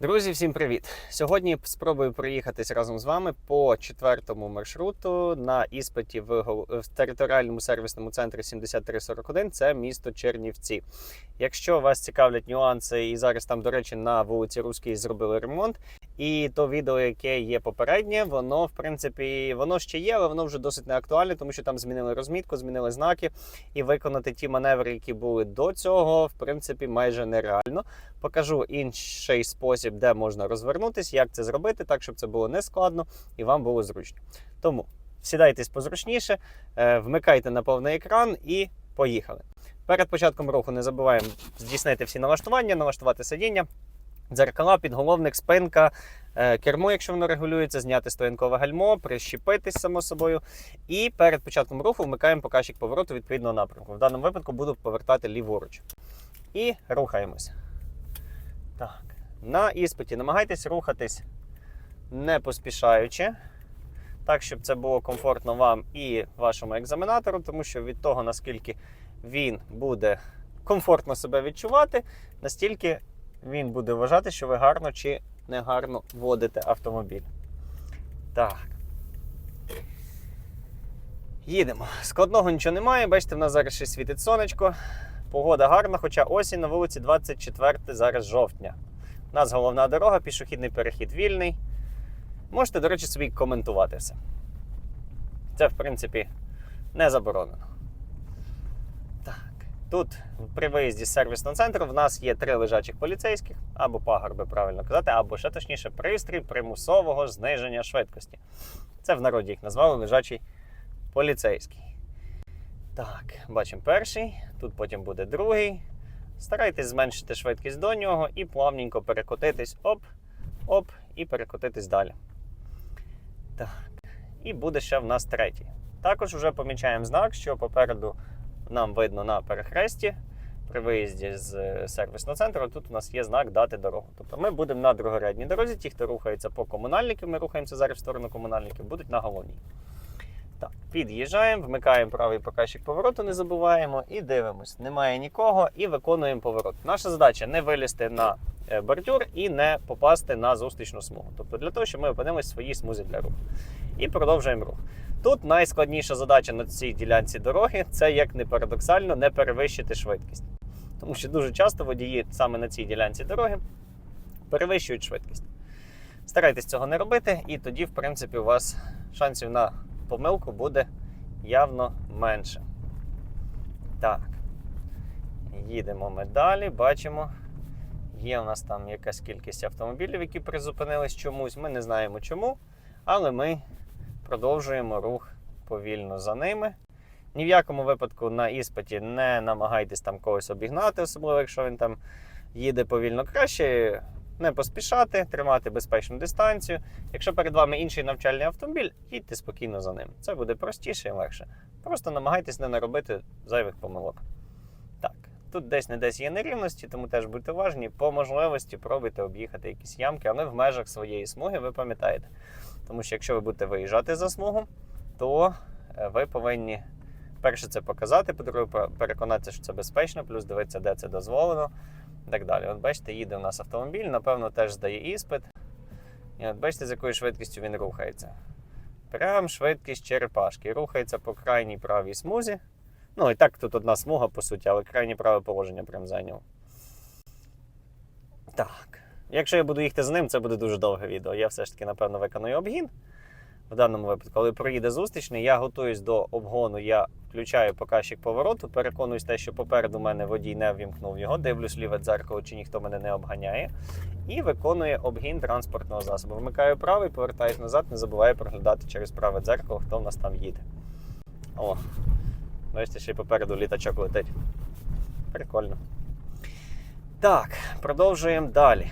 Друзі, всім привіт! Сьогодні спробую проїхатись разом з вами по четвертому маршруту на іспиті в, в територіальному сервісному центрі 7341. Це місто Чернівці. Якщо вас цікавлять нюанси, і зараз там, до речі, на вулиці Руській зробили ремонт, і то відео, яке є попереднє, воно в принципі воно ще є, але воно вже досить неактуальне, тому що там змінили розмітку, змінили знаки, і виконати ті маневри, які були до цього, в принципі, майже нереально. Покажу інший спосіб, де можна розвернутись, як це зробити, так щоб це було не складно і вам було зручно. Тому сідайтесь позручніше, е, вмикайте на повний екран і поїхали. Перед початком руху не забуваємо здійснити всі налаштування, налаштувати сидіння, дзеркала, підголовник, спинка, е, кермо, якщо воно регулюється, зняти стоянкове гальмо, прищепитись само собою. І перед початком руху вмикаємо показчик повороту відповідного напрямку. В даному випадку буду повертати ліворуч. І рухаємося. Так. На іспиті намагайтесь рухатись не поспішаючи, так, щоб це було комфортно вам і вашому екзаменатору, тому що від того, наскільки він буде комфортно себе відчувати, настільки він буде вважати, що ви гарно чи негарно водите автомобіль. Так. Їдемо. Складного нічого немає. Бачите, в нас зараз ще світить сонечко. Погода гарна, хоча осінь на вулиці 24 зараз жовтня. У нас головна дорога, пішохідний перехід вільний. Можете, до речі, собі коментувати все. Це, в принципі, не заборонено. Тут при виїзді з сервісного центру в нас є три лежачих поліцейських, або пагорби, правильно казати, або ще точніше, пристрій примусового зниження швидкості. Це в народі їх назвали лежачий поліцейський. Так, бачимо перший, тут потім буде другий. Старайтесь зменшити швидкість до нього і плавненько перекотитись оп, оп, і перекотитись далі. Так. І буде ще в нас третій. Також вже помічаємо знак, що попереду нам видно на перехресті при виїзді з е, сервісного центру. Тут у нас є знак дати дорогу. Тобто ми будемо на другорядній дорозі. Ті, хто рухається по комунальників, ми рухаємося зараз в сторону комунальників, будуть на головній. Так, під'їжджаємо, вмикаємо правий показчик повороту, не забуваємо і дивимось. Немає нікого і виконуємо поворот. Наша задача не вилізти на е, бордюр і не попасти на зустрічну смугу. Тобто для того, щоб ми опинилися в своїй смузі для руху. І продовжуємо рух. Тут найскладніша задача на цій ділянці дороги це, як не парадоксально, не перевищити швидкість. Тому що дуже часто водії саме на цій ділянці дороги перевищують швидкість. Старайтесь цього не робити, і тоді, в принципі, у вас шансів на помилку буде явно менше. Так. Їдемо ми далі, бачимо. Є у нас там якась кількість автомобілів, які призупинились чомусь. Ми не знаємо чому, але ми продовжуємо рух повільно за ними. Ні в якому випадку на іспиті не намагайтесь там когось обігнати, особливо якщо він там їде повільно краще. Не поспішати, тримати безпечну дистанцію. Якщо перед вами інший навчальний автомобіль, їдьте спокійно за ним. Це буде простіше і легше. Просто намагайтесь не наробити зайвих помилок. Так, тут десь не десь є нерівності, тому теж будьте уважні. По можливості пробуйте об'їхати якісь ямки, але в межах своєї смуги ви пам'ятаєте. Тому що якщо ви будете виїжджати за смугу, то е, ви повинні перше це показати, по-друге, переконатися, що це безпечно, плюс дивитися, де це дозволено. Так далі. От бачите, їде у нас автомобіль, напевно, теж здає іспит. І от бачите, з якою швидкістю він рухається. Прям швидкість черепашки. Рухається по крайній правій смузі. Ну, і так тут одна смуга, по суті, але крайнє праве положення прям зайняв. Так. Якщо я буду їхати з ним, це буде дуже довге відео. Я все ж таки, напевно, виконую обгін. В даному випадку, коли проїде зустрічний, я готуюсь до обгону, я включаю показчик повороту, переконуюсь те, що попереду мене водій не ввімкнув його, дивлюсь ліве дзеркало, чи ніхто мене не обганяє, і виконує обгін транспортного засобу. Вмикаю правий, повертаюсь назад, не забуваю проглядати через праве дзеркало, хто в нас там їде. О, бачите, ще й попереду літачок летить. Прикольно. Так, продовжуємо далі.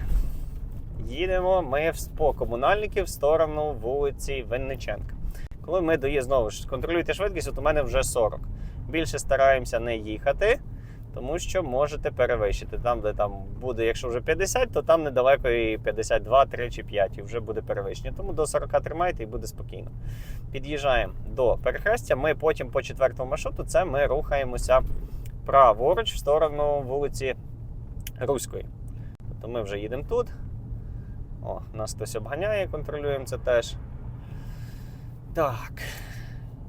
Їдемо ми по комунальників в сторону вулиці Винниченка. Коли ми знову ж контролюйте швидкість, от у мене вже 40. Більше стараємося не їхати, тому що можете перевищити. Там, де там буде, якщо вже 50, то там недалеко і 52, 3 чи 5, і вже буде перевищення. Тому до 40 тримайте і буде спокійно. Під'їжджаємо до перехрестя. Ми потім по четвертому маршруту це ми рухаємося праворуч в сторону вулиці Руської. Тобто ми вже їдемо тут. О, нас хтось обганяє, контролюємо це теж. Так.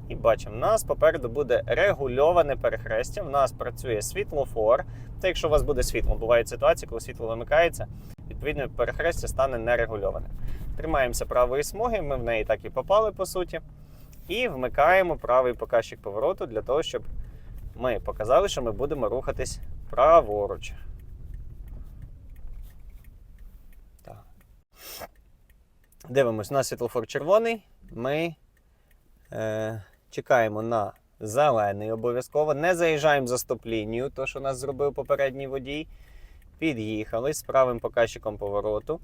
І бачимо, у нас попереду буде регульоване перехрестя. В нас працює світлофор. Це якщо у вас буде світло, бувають ситуації, коли світло вимикається, відповідно, перехрестя стане нерегульованим. Тримаємося правої смуги, ми в неї так і попали по суті. І вмикаємо правий показчик повороту для того, щоб ми показали, що ми будемо рухатись праворуч. Дивимось, у нас світлофор червоний. Ми е, чекаємо на зелений обов'язково. Не заїжджаємо за стоп-лінію, то що нас зробив попередній водій. Під'їхали з правим показчиком повороту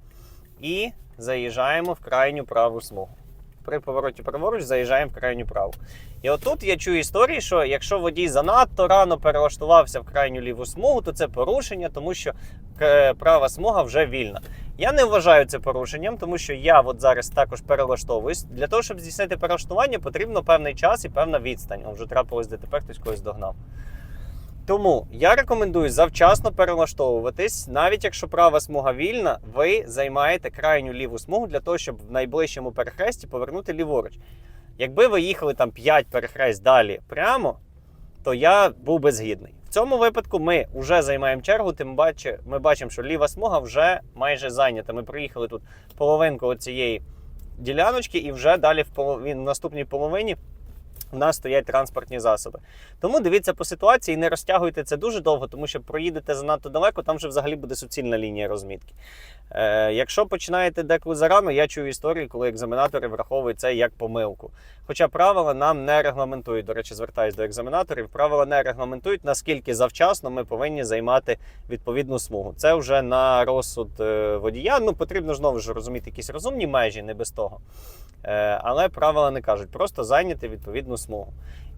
і заїжджаємо в крайню праву смугу. При повороті праворуч заїжджаємо в крайню праву. І отут я чую історії, що якщо водій занадто рано перелаштувався в крайню ліву смугу, то це порушення, тому що е, права смуга вже вільна. Я не вважаю це порушенням, тому що я от зараз також перелаштовуюсь. Для того, щоб здійснити перелаштування, потрібно певний час і певна відстань. Вже трапилось ДТП, хтось когось догнав. Тому я рекомендую завчасно перелаштовуватись, навіть якщо права смуга вільна, ви займаєте крайню ліву смугу для того, щоб в найближчому перехресті повернути ліворуч. Якби ви їхали там 5 перехресть далі прямо, то я був би згідний. В цьому випадку ми вже займаємо чергу, тим паче ми бачимо, що ліва смуга вже майже зайнята. Ми проїхали тут половинку цієї діляночки, і вже далі в, половин, в наступній половині у нас стоять транспортні засоби. Тому дивіться по ситуації, не розтягуйте це дуже довго, тому що проїдете занадто далеко, там вже взагалі буде суцільна лінія розмітки. Е, якщо починаєте деколи зарано, я чую історії, коли екзаменатори враховують це як помилку. Хоча правила нам не регламентують. До речі, звертаюсь до екзаменаторів. Правила не регламентують, наскільки завчасно ми повинні займати відповідну смугу. Це вже на розсуд е, водія. Ну потрібно знову ж розуміти якісь розумні межі, не без того. Е, але правила не кажуть, просто зайняти відповідну смугу.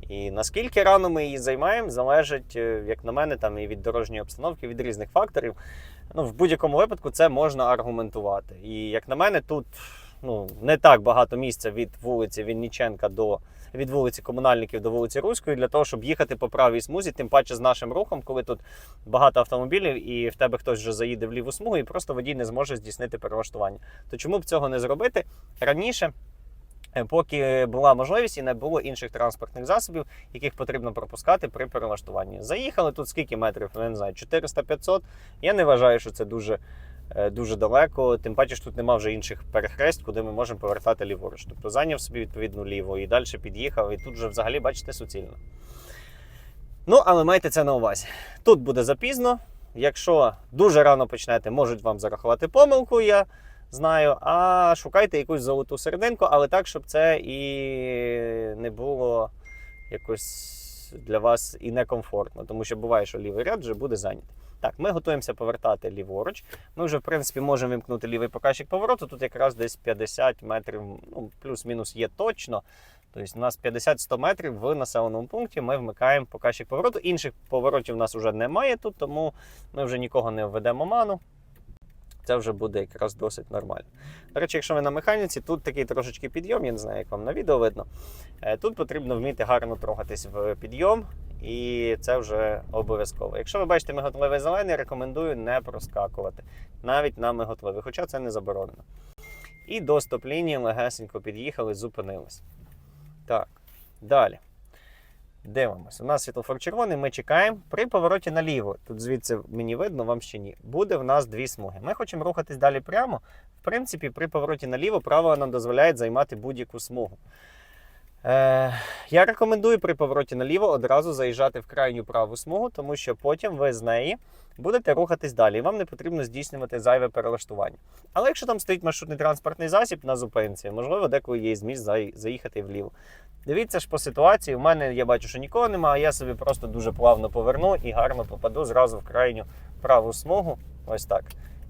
І наскільки рано ми її займаємо, залежить, е, як на мене, там і від дорожньої обстановки, від різних факторів. Ну, в будь-якому випадку це можна аргументувати. І як на мене, тут ну, не так багато місця від вулиці Вінніченка до від вулиці комунальників до вулиці Руської для того, щоб їхати по правій смузі, тим паче з нашим рухом, коли тут багато автомобілів, і в тебе хтось вже заїде в ліву смугу, і просто водій не зможе здійснити перелаштування. То чому б цього не зробити раніше? Е, Поки була можливість і не було інших транспортних засобів, яких потрібно пропускати при перелаштуванні. Заїхали тут скільки метрів? Я не знаю, 400-500. Я не вважаю, що це дуже, дуже далеко. Тим паче, що тут нема вже інших перехрест, куди ми можемо повертати ліворуч. Тобто зайняв собі відповідну ліву і далі під'їхав, і тут вже взагалі, бачите, суцільно. Ну, але майте це на увазі. Тут буде запізно. Якщо дуже рано почнете, можуть вам зарахувати помилку. Я знаю, а шукайте якусь золоту серединку, але так, щоб це і не було якось для вас і некомфортно, тому що буває, що лівий ряд вже буде зайнятий. Так, ми готуємося повертати ліворуч. Ми вже, в принципі, можемо вимкнути лівий показчик повороту. Тут якраз десь 50 метрів, ну, плюс-мінус є точно. Тобто у нас 50-100 метрів в населеному пункті ми вмикаємо показчик повороту. Інших поворотів у нас вже немає тут, тому ми вже нікого не введемо ману. Це вже буде якраз досить нормально. До речі, якщо ви на механіці, тут такий трошечки підйом, я не знаю, як вам на відео видно. Е, Тут потрібно вміти гарно трогатись в підйом, і це вже обов'язково. Якщо ви бачите миготливий зелений, рекомендую не проскакувати навіть на миготливий, хоча це не заборонено. І до стоп-лінії легесенько під'їхали, зупинились. Так, далі. Дивимося. У нас світлофор червоний, ми чекаємо. При повороті наліво, тут звідси мені видно, вам ще ні. Буде в нас дві смуги. Ми хочемо рухатись далі прямо. В принципі, при повороті наліво правила нам дозволяють займати будь-яку смугу. Е, я рекомендую при повороті наліво одразу заїжджати в крайню праву смугу, тому що потім ви з неї будете рухатись далі, і вам не потрібно здійснювати зайве перелаштування. Але якщо там стоїть маршрутний транспортний засіб на зупинці, можливо, деколи є зміст заїхати вліво. Дивіться ж по ситуації. У мене я бачу, що нікого немає, а я собі просто дуже плавно поверну і гарно попаду зразу в крайню праву смугу. Ось так.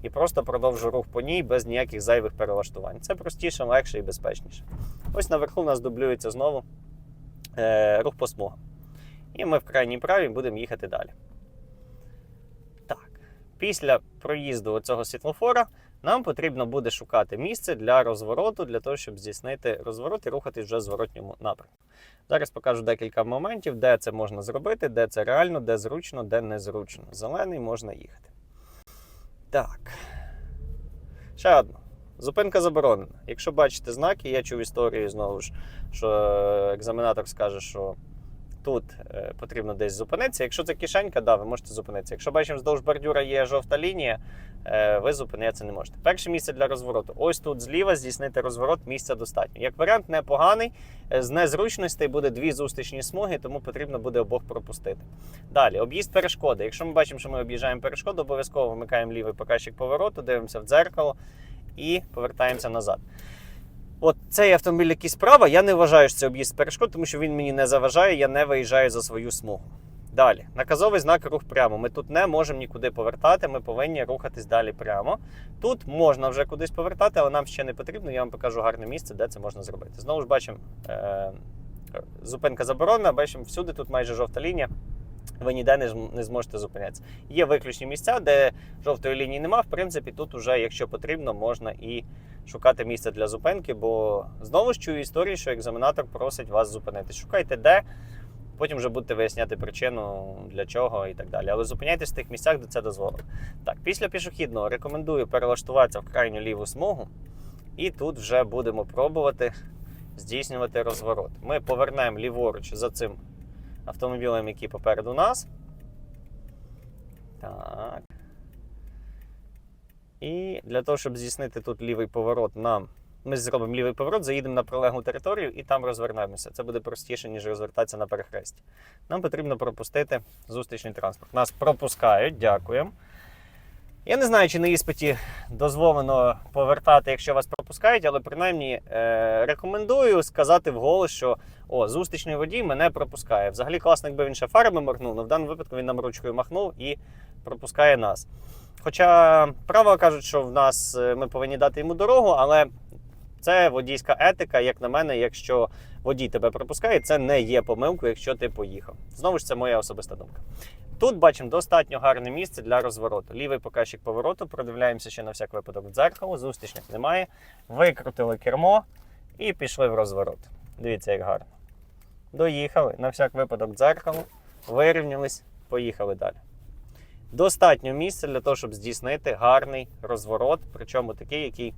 І просто продовжу рух по ній без ніяких зайвих перелаштувань. Це простіше, легше і безпечніше. Ось наверху у нас дублюється знову е, рух по смугам. І ми в крайній правій будемо їхати далі. Так. Після проїзду цього світлофора нам потрібно буде шукати місце для розвороту, для того, щоб здійснити розворот і рухатись вже в зворотньому напрямку. Зараз покажу декілька моментів, де це можна зробити, де це реально, де зручно, де незручно. Зелений можна їхати. Так. Ще одно. Зупинка заборонена. Якщо бачите знаки, я чув історію знову ж, що е, екзаменатор скаже, що тут е, потрібно десь зупинитися. Якщо це кишенька, да, ви можете зупинитися. Якщо бачимо, вздовж бордюра є жовта лінія, е, ви зупинитися не можете. Перше місце для розвороту. Ось тут зліва здійснити розворот, місця достатньо. Як варіант, непоганий. Е, З незручностей буде дві зустрічні смуги, тому потрібно буде обох пропустити. Далі, об'їзд перешкоди. Якщо ми бачимо, що ми об'їжджаємо перешкоду, обов'язково вмикаємо лівий показчик повороту, дивимося в дзеркало і повертаємося назад. От цей автомобіль, який справа, я не вважаю, що це об'їзд перешкод, тому що він мені не заважає, я не виїжджаю за свою смугу. Далі, наказовий знак рух прямо. Ми тут не можемо нікуди повертати, ми повинні рухатись далі прямо. Тут можна вже кудись повертати, але нам ще не потрібно. Я вам покажу гарне місце, де це можна зробити. Знову ж бачимо, е- зупинка заборонена, бачимо, всюди тут майже жовта лінія. Ви ніде не, зможете зупинятися. Є виключні місця, де жовтої лінії нема. В принципі, тут уже, якщо потрібно, можна і шукати місце для зупинки, бо знову ж чую історії, що екзаменатор просить вас зупинитись. Шукайте де, потім вже будете виясняти причину для чого і так далі. Але зупиняйтесь в тих місцях, де це дозволено. Так, після пішохідного рекомендую перелаштуватися в крайню ліву смугу, і тут вже будемо пробувати здійснювати розворот. Ми повернемо ліворуч за цим автомобілем, який попереду нас. Так. І для того, щоб здійснити тут лівий поворот, нам ми зробимо лівий поворот, заїдемо на прилеглу територію і там розвернемося. Це буде простіше, ніж розвертатися на перехресті. Нам потрібно пропустити зустрічний транспорт. Нас пропускають, дякуємо. Я не знаю, чи на іспиті дозволено повертати, якщо вас пропускають, але принаймні е, рекомендую сказати вголос, що о, зустрічний водій мене пропускає. Взагалі класно, якби він ще фарами моргнув, але в даному випадку він нам ручкою махнув і пропускає нас. Хоча правила кажуть, що в нас е, ми повинні дати йому дорогу, але це водійська етика, як на мене, якщо водій тебе пропускає, це не є помилкою, якщо ти поїхав. Знову ж це моя особиста думка. Тут бачимо достатньо гарне місце для розвороту. Лівий показчик повороту, продивляємося ще на всяк випадок в дзеркало, зустрічних немає. Викрутили кермо і пішли в розворот. Дивіться, як гарно. Доїхали, на всяк випадок дзеркало, вирівнялись, поїхали далі. Достатньо місця для того, щоб здійснити гарний розворот, причому такий, який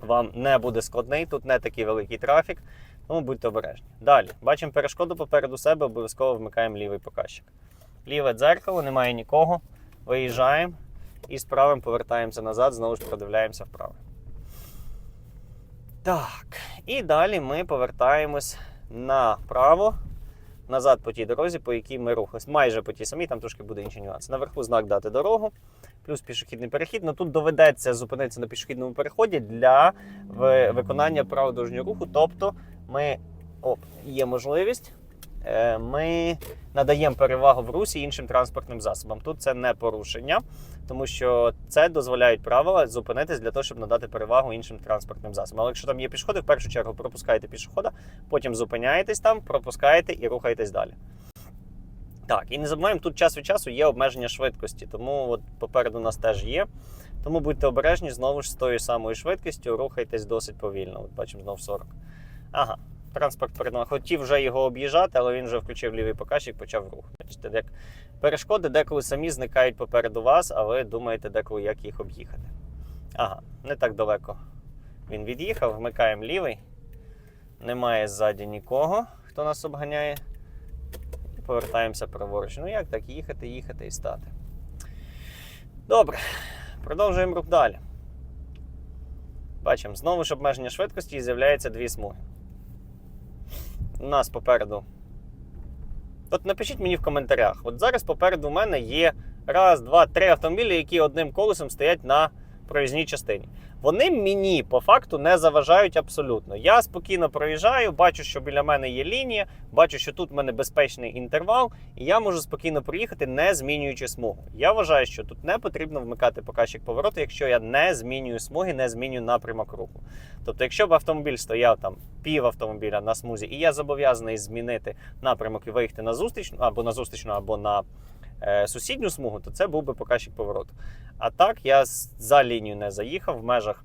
вам не буде складний, тут не такий великий трафік, тому будьте обережні. Далі, бачимо перешкоду попереду себе, обов'язково вмикаємо лівий показчик. Ліве дзеркало, немає нікого. Виїжджаємо і з правим повертаємося назад, знову ж продивляємося вправо. Так, і далі ми повертаємось направо, назад по тій дорозі, по якій ми рухались. Майже по тій самій, там трошки буде інші нюанси. Наверху знак дати дорогу, плюс пішохідний перехід. Ну тут доведеться зупинитися на пішохідному переході для виконання правил дорожнього руху. Тобто ми оп, є можливість. Е, Ми надаємо перевагу в русі іншим транспортним засобам. Тут це не порушення, тому що це дозволяють правила зупинитись для того, щоб надати перевагу іншим транспортним засобам. Але якщо там є пішоходи, в першу чергу пропускаєте пішохода, потім зупиняєтесь там, пропускаєте і рухаєтесь далі. Так, і не забуваємо, тут час від часу є обмеження швидкості, тому от попереду нас теж є. Тому будьте обережні, знову ж з тою самою швидкістю, рухайтесь досить повільно. От бачимо знову 40. Ага, транспорт перед. Хотів вже його об'їжджати, але він вже включив лівий показчик, почав рух. Бачите, як перешкоди деколи самі зникають попереду вас, а ви думаєте деколи, як їх об'їхати. Ага, не так далеко. Він від'їхав, вмикаємо лівий. Немає ззаді нікого, хто нас обганяє. І повертаємося праворуч. Ну як так? Їхати, їхати і стати. Добре, продовжуємо рух далі. Бачимо, знову ж обмеження швидкості і з'являється дві смуги. У нас попереду. От напишіть мені в коментарях. От зараз попереду в мене є раз, два, три автомобілі, які одним колесом стоять на проїзній частині. Вони мені по факту не заважають абсолютно. Я спокійно проїжджаю, бачу, що біля мене є лінія, бачу, що тут в мене безпечний інтервал, і я можу спокійно проїхати, не змінюючи смугу. Я вважаю, що тут не потрібно вмикати показчик повороту, якщо я не змінюю смуги, не змінюю напрямок руху. Тобто, якщо б автомобіль стояв там пів автомобіля на смузі, і я зобов'язаний змінити напрямок і виїхати на зустрічну або на зустрічну, або на сусідню смугу, то це був би показчик повороту. А так я за лінію не заїхав в межах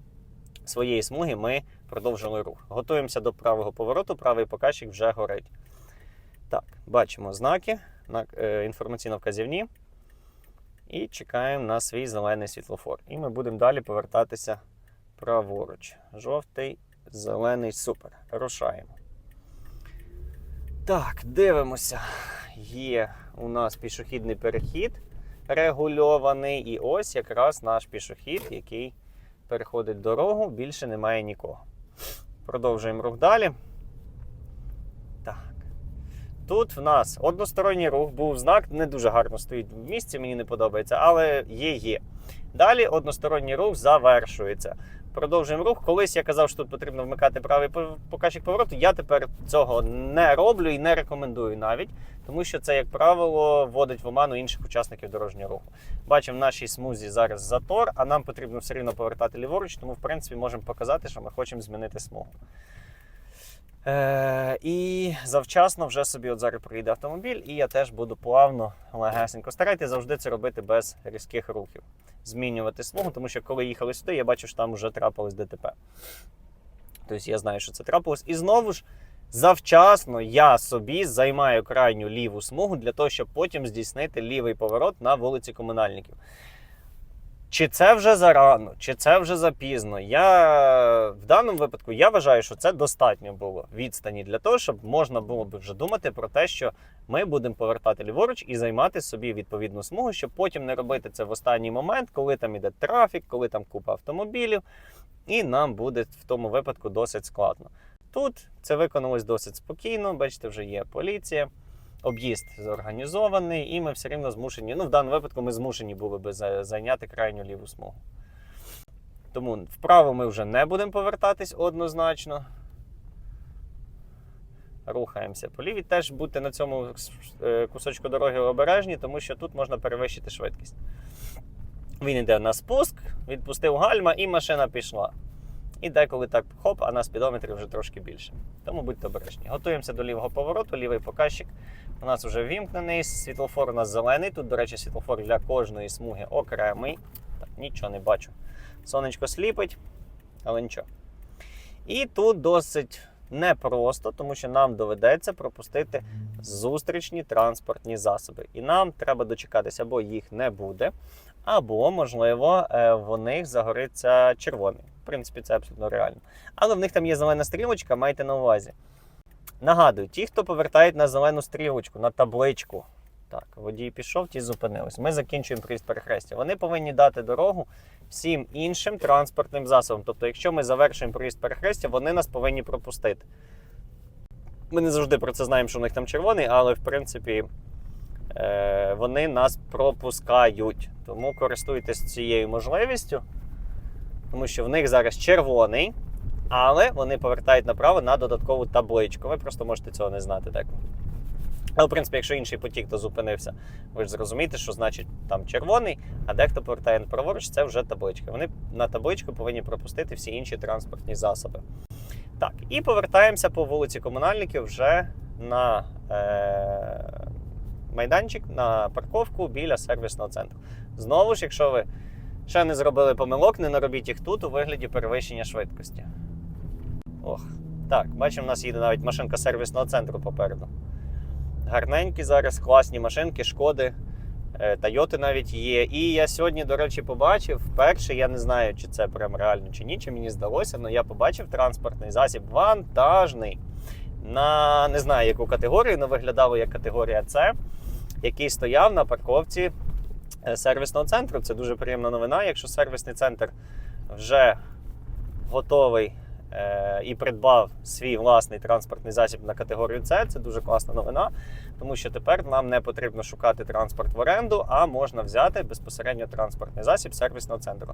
своєї смуги. Ми продовжили рух. Готуємося до правого повороту. Правий показчик вже горить. Так, бачимо знаки е, інформаційно-вказівні. І чекаємо на свій зелений світлофор. І ми будемо далі повертатися праворуч. Жовтий, зелений, супер. Рушаємо. Так, дивимося. Є у нас пішохідний перехід регульований. І ось якраз наш пішохід, який переходить дорогу, більше немає нікого. Продовжуємо рух далі. Так. Тут в нас односторонній рух був знак, не дуже гарно стоїть в місці, мені не подобається, але є є. Далі односторонній рух завершується. Продовжуємо рух. Колись я казав, що тут потрібно вмикати правий по- показчик повороту. Я тепер цього не роблю і не рекомендую навіть, тому що це, як правило, вводить в оману інших учасників дорожнього руху. Бачимо, в нашій смузі зараз затор, а нам потрібно все рівно повертати ліворуч, тому в принципі можемо показати, що ми хочемо змінити смугу. Е, і завчасно вже собі от зараз приїде автомобіль, і я теж буду плавно, легесенько. Старайтесь завжди це робити без різких рухів. Змінювати смугу, тому що коли їхали сюди, я бачив, що там вже трапилось ДТП. Тобто я знаю, що це трапилось. І знову ж завчасно я собі займаю крайню ліву смугу для того, щоб потім здійснити лівий поворот на вулиці комунальників. Чи це вже зарано, чи це вже запізно. Я в даному випадку я вважаю, що це достатньо було відстані для того, щоб можна було б вже думати про те, що ми будемо повертати ліворуч і займати собі відповідну смугу, щоб потім не робити це в останній момент, коли там іде трафік, коли там купа автомобілів, і нам буде в тому випадку досить складно. Тут це виконалось досить спокійно. Бачите, вже є поліція. Об'їзд зорганізований, і ми все рівно змушені. Ну, в даному випадку ми змушені були би зайняти крайню ліву смугу. Тому вправо ми вже не будемо повертатись однозначно. Рухаємося по лівій. Теж будьте на цьому е, кусочку дороги обережні, тому що тут можна перевищити швидкість. Він йде на спуск, відпустив гальма, і машина пішла. І деколи так хоп, а на спідометрі вже трошки більше. Тому будьте обережні. Готуємося до лівого повороту, лівий показчик. У нас вже вімкнений, світлофор у нас зелений. Тут, до речі, світлофор для кожної смуги окремий. Так, нічого не бачу. Сонечко сліпить, але нічого. І тут досить непросто, тому що нам доведеться пропустити зустрічні транспортні засоби. І нам треба дочекатися, або їх не буде, або, можливо, е, в них загориться червоний. В принципі, це абсолютно реально. Але в них там є зелена стрілочка, майте на увазі. Нагадую, ті, хто повертають на зелену стрілочку, на табличку. Так, водій пішов, ті зупинились. Ми закінчуємо проїзд перехрестя. Вони повинні дати дорогу всім іншим транспортним засобам. Тобто, якщо ми завершуємо проїзд перехрестя, вони нас повинні пропустити. Ми не завжди про це знаємо, що у них там червоний, але в принципі е, вони нас пропускають. Тому користуйтесь цією можливістю, тому що в них зараз червоний, але вони повертають направо на додаткову табличку. Ви просто можете цього не знати так. Але, в принципі, якщо інший потік, то зупинився, ви ж зрозумієте, що значить там червоний, а дехто повертає праворуч, це вже табличка. Вони на табличку повинні пропустити всі інші транспортні засоби. Так, і повертаємося по вулиці комунальників вже на е- майданчик, на парковку біля сервісного центру. Знову ж, якщо ви ще не зробили помилок, не наробіть їх тут у вигляді перевищення швидкості. Ох, так, бачимо, у нас їде навіть машинка сервісного центру попереду. Гарненькі зараз, класні машинки, шкоди. Е, Тойоти навіть є. І я сьогодні, до речі, побачив вперше, я не знаю, чи це прям реально чи ні, чи мені здалося, але я побачив транспортний засіб вантажний. На не знаю, яку категорію, але виглядало як категорія С, який стояв на парковці е, сервісного центру. Це дуже приємна новина. Якщо сервісний центр вже готовий е, і придбав свій власний транспортний засіб на категорію С, це дуже класна новина тому що тепер нам не потрібно шукати транспорт в оренду, а можна взяти безпосередньо транспортний засіб сервісного центру.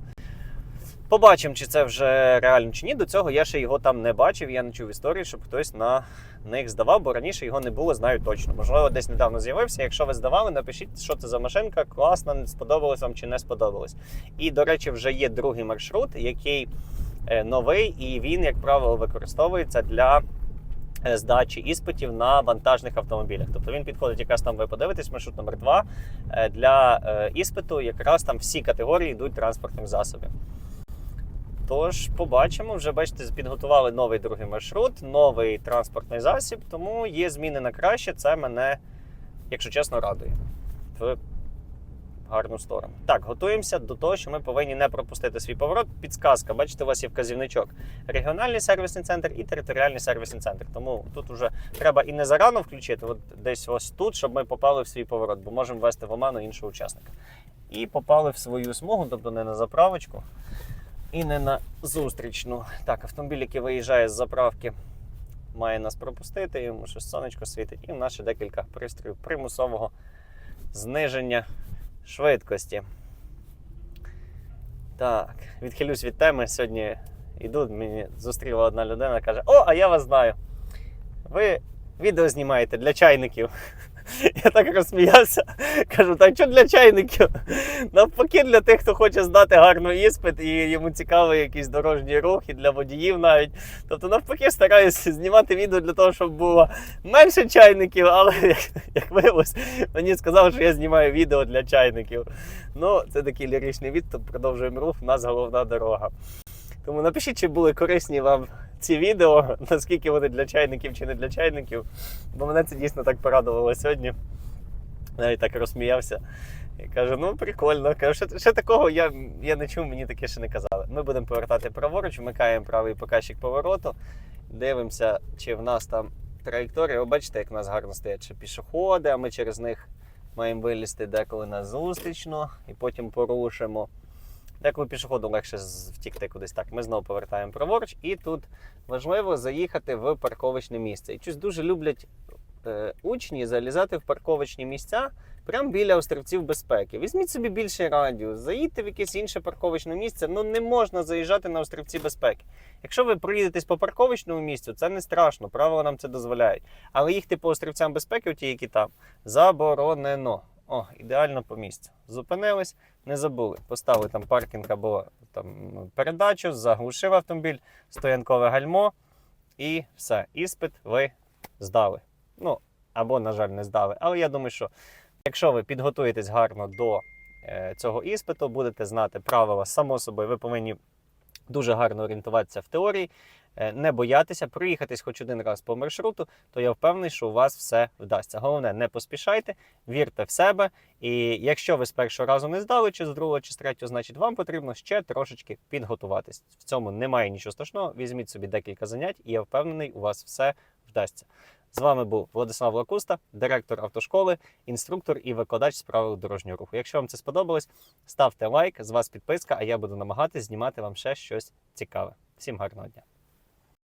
Побачимо, чи це вже реально чи ні. До цього я ще його там не бачив. Я не чув історії, щоб хтось на них здавав, бо раніше його не було, знаю точно. Можливо, десь недавно з'явився. Якщо ви здавали, напишіть, що це за машинка, класна, сподобалось вам чи не сподобалось. І, до речі, вже є другий маршрут, який новий, і він, як правило, використовується для е, здачі іспитів на вантажних автомобілях. Тобто він підходить, якраз там ви подивитесь, маршрут номер 2 для е, іспиту, якраз там всі категорії йдуть транспортних засобів. Тож, побачимо, вже бачите, підготували новий другий маршрут, новий транспортний засіб, тому є зміни на краще. Це мене, якщо чесно, радує. Гарну сторону. Так, готуємося до того, що ми повинні не пропустити свій поворот. Підсказка, бачите, у вас є вказівничок. Регіональний сервісний центр і територіальний сервісний центр. Тому тут вже треба і не зарано включити, от десь ось тут, щоб ми попали в свій поворот, бо можемо ввести в оману іншого учасника. І попали в свою смугу, тобто не на заправочку і не на зустрічну. Так, автомобіль, який виїжджає з заправки, має нас пропустити, йому щось сонечко світить, і в нас ще декілька пристроїв примусового зниження швидкості. Так, відхилюсь від теми. Сьогодні йду, мені зустріла одна людина, каже: О, а я вас знаю. Ви відео знімаєте для чайників. Я так розсміявся. Кажу, так що для чайників? Навпаки, для тих, хто хоче здати гарно іспит, і йому цікавий якийсь дорожній рух, і для водіїв навіть. Тобто, навпаки, стараюся знімати відео для того, щоб було менше чайників, але як, як виявилось, мені сказали, що я знімаю відео для чайників. Ну, це такий ліричний відступ, продовжуємо рух, у нас головна дорога. Тому напишіть, чи були корисні вам ці відео, наскільки вони для чайників чи не для чайників. Бо мене це дійсно так порадувало сьогодні. Навіть так розсміявся. І кажу, ну прикольно. Кажу, ще, ще такого я, я не чув, мені таке ще не казали. Ми будемо повертати праворуч, вмикаємо правий показчик повороту, дивимося, чи в нас там траєкторія. Ви бачите, як в нас гарно стоять ще пішоходи, а ми через них маємо вилізти деколи на зустрічну і потім порушимо. Деколи пішоходу легше втікти кудись так. Ми знову повертаємо праворуч, і тут важливо заїхати в парковочне місце. І щось дуже люблять е, учні залізати в парковочні місця прямо біля острівців безпеки. Візьміть собі більший радіус, заїдьте в якесь інше парковочне місце. Ну не можна заїжджати на острівці безпеки. Якщо ви проїдетесь по парковочному місцю, це не страшно, правила нам це дозволяють. Але їхати по острівцям безпеки, ті, які там, заборонено. О, ідеально по місцю. Зупинились, не забули. Поставили там паркінг або там передачу, заглушив автомобіль, стоянкове гальмо, і все. Іспит ви здали. Ну, або, на жаль, не здали. Але я думаю, що якщо ви підготуєтесь гарно до е, цього іспиту, будете знати правила, само собою, ви повинні дуже гарно орієнтуватися в теорії, не боятися, проїхатись хоч один раз по маршруту, то я впевнений, що у вас все вдасться. Головне, не поспішайте, вірте в себе. І якщо ви з першого разу не здали, чи з другого, чи з третього, значить вам потрібно ще трошечки підготуватись. В цьому немає нічого страшного. Візьміть собі декілька занять, і я впевнений, у вас все вдасться. З вами був Владислав Лакуста, директор автошколи, інструктор і викладач з правил дорожнього руху. Якщо вам це сподобалось, ставте лайк, з вас підписка, а я буду намагатись знімати вам ще щось цікаве. Всім гарного дня!